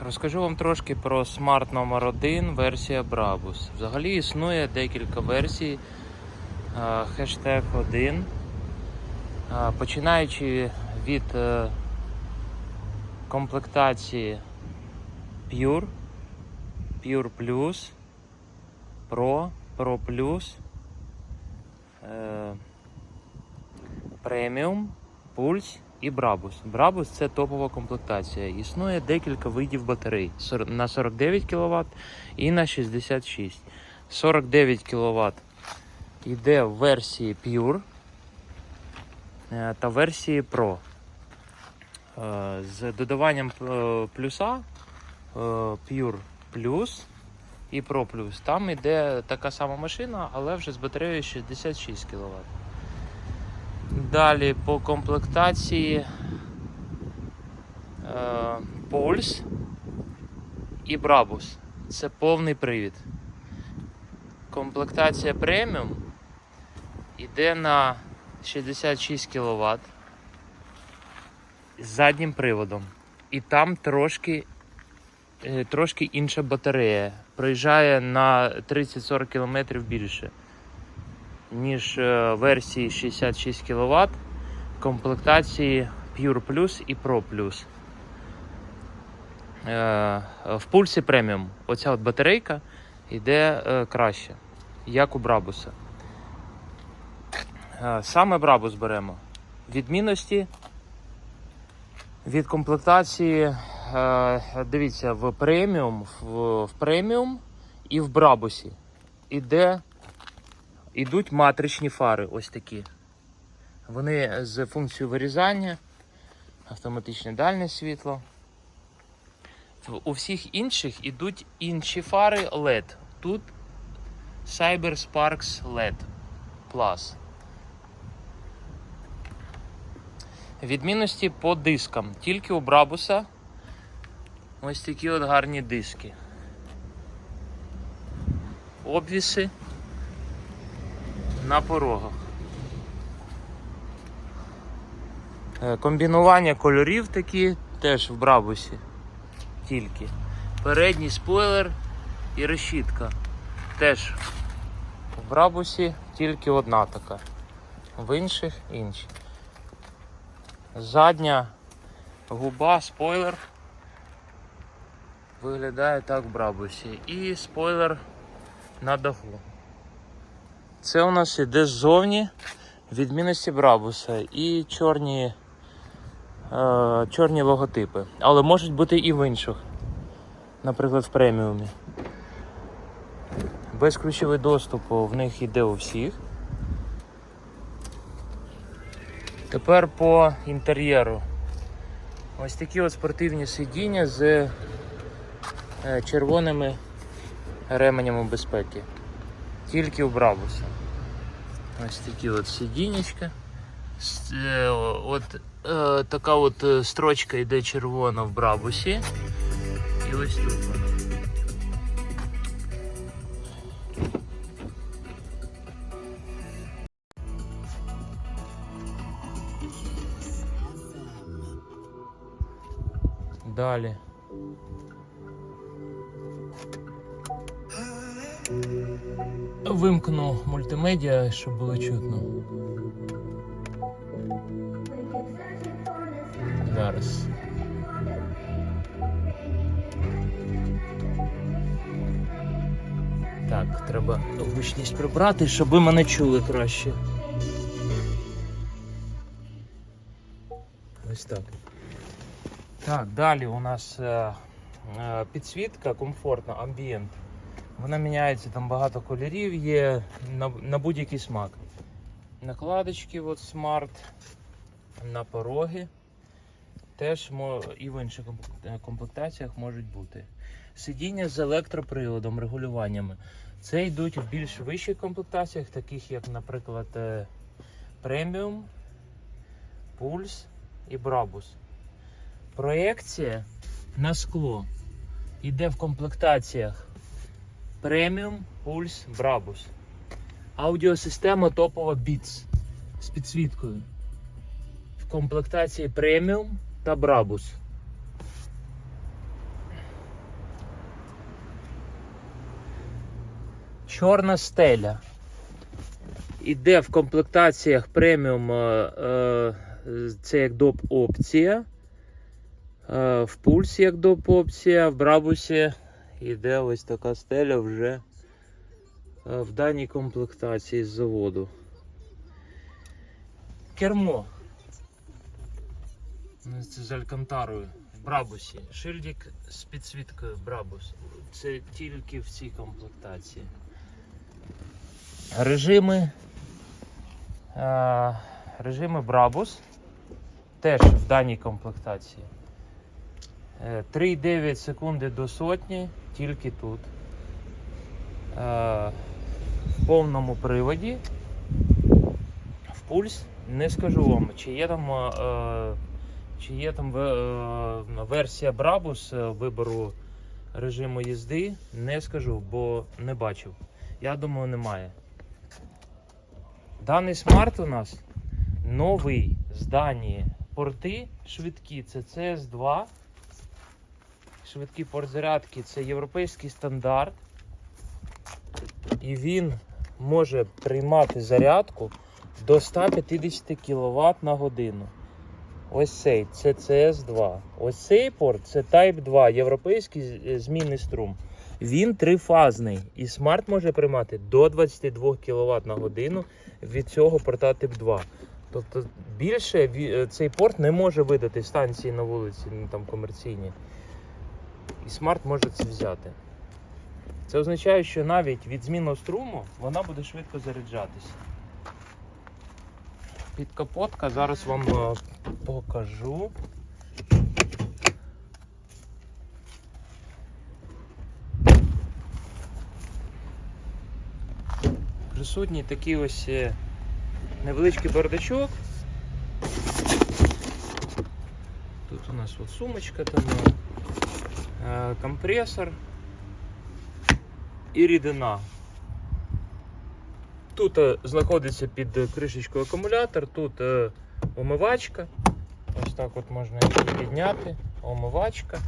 Розкажу вам трошки про Smart номер 1 версія Brabus. Взагалі існує декілька версій. е, Хештег 1. Е, Починаючи від е, комплектації Pure, Pure Plus, Pro, Pro Plus, Premium, Pulse і Brabus. Brabus це топова комплектація. Існує декілька видів батарей на 49 кВт і на 66. 49 кВт йде в версії Pure е, та версії Pro. Е, З додаванням е, плюса Pure Plus і Pro Plus. Там йде така сама машина, але вже з батареєю 66 кВт. Далі по комплектації е, Pulse і Brabus. Це повний привід. Комплектація преміум йде на 66 кВт з заднім приводом. І там трошки, е, трошки інша батарея. Проїжджає на 30-40 км більше ніж е, версії 66 кВт комплектації Pure Plus і Pro Plus. Е, В пульсі преміум оця от батарейка йде е, краще, як у Брабуса. Саме Брабус беремо. Відмінності від комплектації, дивіться, в преміум, в, в преміум і в Брабусі іде Ідуть матричні фари, ось такі. Вони з функцією вирізання, автоматичне дальне світло. У всіх інших ідуть інші фари LED. Тут Cyber Sparks LED Plus. Відмінності по дискам. Тільки у Брабуса ось такі от гарні диски. Обвіси на порогах. Е, Комбінування кольорів такі теж в Брабусі. Тільки. Передній спойлер і решітка. Теж в Брабусі тільки одна така. В інших інші. Задня губа, спойлер. Виглядає так в Брабусі. І спойлер на даху. Це у нас іде ззовні відмінності Брабуса і чорні, е, чорні логотипи. Але можуть бути і в інших. Наприклад, в преміумі. Безключовий доступ в них йде у всіх. Тепер по інтер'єру. Ось такі от спортивні сидіння з е, червоними ременями безпеки тільки у Брабуса. Ось такі от сидінечка. С- е, От е, така от е, строчка йде червона в Брабусі. І ось тут вона. Далі. Вимкну мультимедіа, щоб було чутно. Зараз. Так, треба гучність прибрати, щоб ви мене чули краще. Ось так. Так, далі у нас е, е, підсвітка комфортна, амбієнт. Вона міняється, там багато кольорів є на, на будь-який смак. Накладочки, от смарт, на пороги. Теж і в інших е, комплектаціях можуть бути. Сидіння з електроприводом, регулюваннями. Це йдуть в більш вищих комплектаціях, таких як, наприклад, преміум, пульс і брабус. Проекція на скло йде в комплектаціях Premium Pulse Brabus. Аудіосистема топова Beats з підсвіткою. В комплектації Premium та Brabus. Чорна стеля. Іде в комплектаціях преміум, е, е, це як доп опція, е, в пульсі як доп опція, в брабусі іде ось така стеля вже е, в даній комплектації з заводу. Кермо. Ну, Це з Алькантарою. В Брабусі. Шильдик з підсвіткою Брабус. Це тільки в цій комплектації. Режими. Е, режими Брабус. Теж в даній комплектації. Е, 3,9 секунди до сотні, тільки тут. Е, в повному приводі. В пульс не скажу вам, чи є там, е, чи є там е, версія е, вибору режиму їзди, не скажу, бо не бачив. Я думаю, немає. Даний смарт у нас новий з Данії. Порти швидкі, це CS2. Швидкі порт зарядки це європейський стандарт. І він може приймати зарядку до 150 кВт на годину. Ось цей це CS2. Ось цей порт це Type 2, європейський е, змінний струм. Він трифазний і смарт може приймати до 22 кВт на годину від цього порта Type 2. Тобто більше е, цей порт не може видати станції на вулиці, ну, там комерційні. І смарт може це взяти. Це означає, що навіть від змінного струму вона буде швидко заряджатися. Підкапотка зараз вам е, покажу. Присутній такий ось е, невеличкий бардачок. Тут у нас от сумочка там, е, компресор і рідина. Тут е, знаходиться під е, кришечкою акумулятор, тут е, омивачка. Ось так от можна її підняти. Омивачка.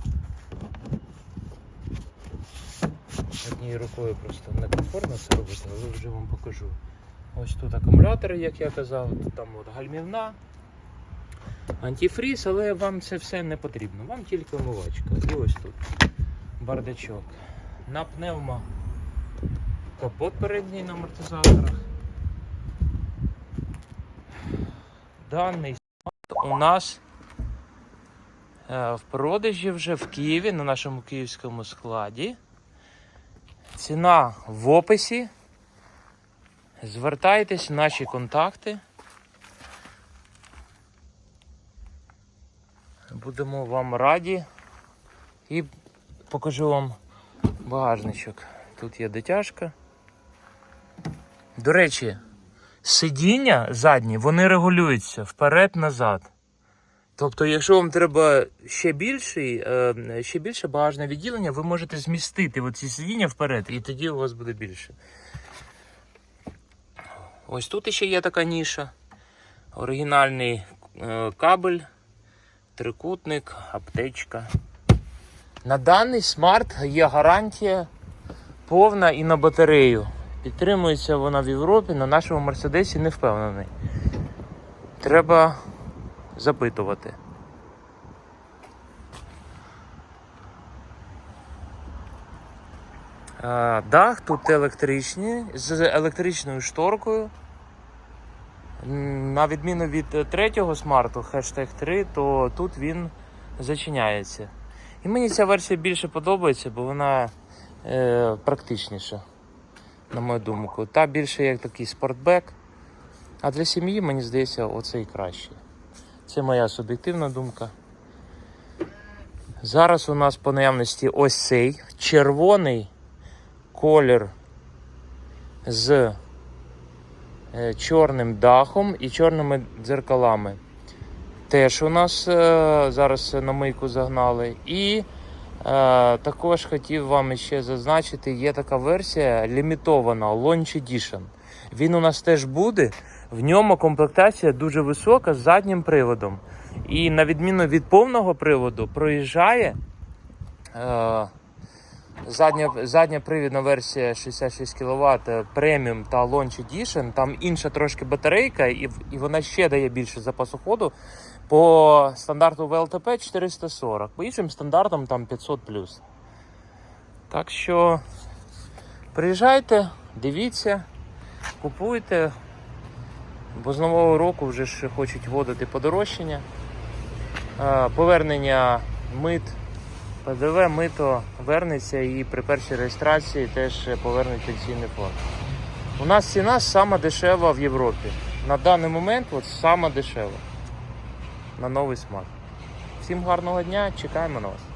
Однією рукою просто некомфортно це робити, але вже вам покажу. Ось тут акумулятори, як я казав, тут там от гальмівна, антифріз, але вам це все не потрібно. Вам тільки омивачка. І ось тут бардачок. На пневмо капот передній на амортизаторах. Даний у нас е, в продажі вже в Києві на нашому київському складі. Ціна в описі. Звертайтесь, наші контакти. Будемо вам раді і покажу вам багажничок. Тут є дитяшка. До речі, сидіння задні, вони регулюються вперед-назад. Тобто, якщо вам треба ще більший, е, ще більше багажне відділення, ви можете змістити оці сидіння вперед, і тоді у вас буде більше. Ось тут ще є така ніша. Оригінальний е, кабель, трикутник, аптечка. На даний смарт є гарантія повна і на батарею. Підтримується вона в Європі, на нашому Мерседесі не впевнений. Треба запитувати. Е, Дах тут електричний, з електричною шторкою. На відміну від е, третього смарту, хештег 3, то тут він зачиняється. І мені ця версія більше подобається, бо вона е, практичніша, на мою думку. Та більше як такий спортбек. А для сім'ї, мені здається, оцей кращий. Це моя суб'єктивна думка. Зараз у нас по наявності ось цей червоний колір з чорним дахом і чорними дзеркалами. Теж у нас е, зараз на мийку загнали. І е, також хотів вам ще зазначити, є така версія лімітована Launch Edition. Він у нас теж буде. В ньому комплектація дуже висока з заднім приводом. І на відміну від повного приводу, проїжджає е, Задня, задня привідна версія 66 кВт преміум та Launch Edition. Там інша трошки батарейка, і, і вона ще дає більше запасу ходу. По стандарту ВЛТП 440, по іншим стандартам там 500 Так що приїжджайте, дивіться, купуйте, бо з нового року вже ж хочуть вводити подорожчання. Е, Повернення мит, ПДВ, мито вернеться і при першій реєстрації теж повернуть пенсійний фонд. У нас ціна сама дешева в Європі. На даний момент от сама дешева на новий смак. Всім гарного дня, чекаємо на вас.